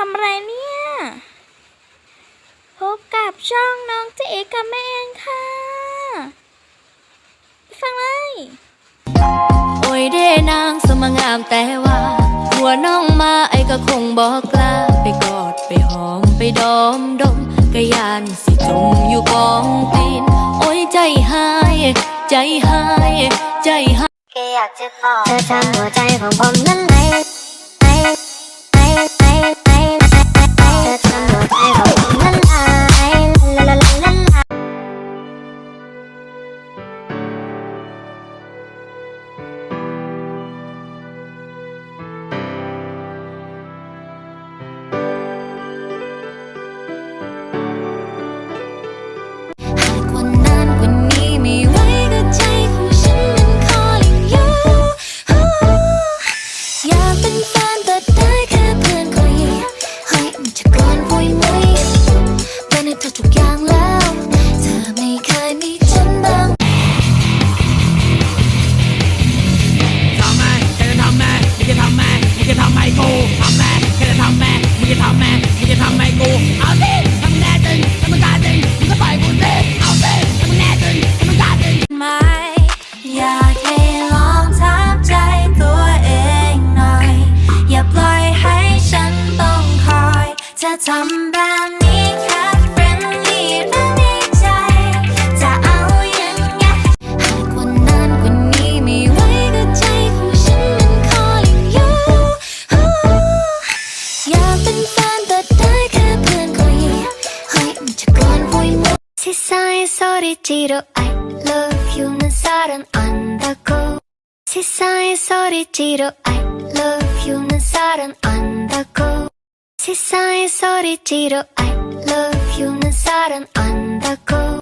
ทำอะไรเนี่ย พบกับช่องน้องเจ๊เอกกับแม่แอนค่ะไปฟังเลย โอ้ยเด้นางสมงามแต่ว่า หัวน้องมาไอ้ก็คงบอกกล้า ไปกอดไปหอมไปดอมดมกะยานสิจมอยู่กองตีน โอ้ยใจหาย ใจหาย ใจหาย แค่อยากจะขอเธอทำหัวใจของผมนั้นางแล้ว เธอไม่เคยมีฉันบ้างทำแม่แกจะทำแม่มึงจะทำแม่มึงจะทำไมกูทำแม่แกจะทำแม่มึงจะทำแม่มึงจะทำไมกูเอาสิทำแน่จริงทำมึงกล้าจริงมึงก็ปล่อยกูสิเอาสิทำมึงแน่จริงทำมึงกล้าจริงไหมอยากให้ลองถามใจตัวเองหน่อย อย่าปล่อยให้ฉันต้องคอย จะทำแบบนี้แค่ 세상의 소리지로 I love you 는 사랑 안다고 세상의 소리지로 I love you 는 사랑 안다고 세상의 소리지로 I love you 는 사랑 안다고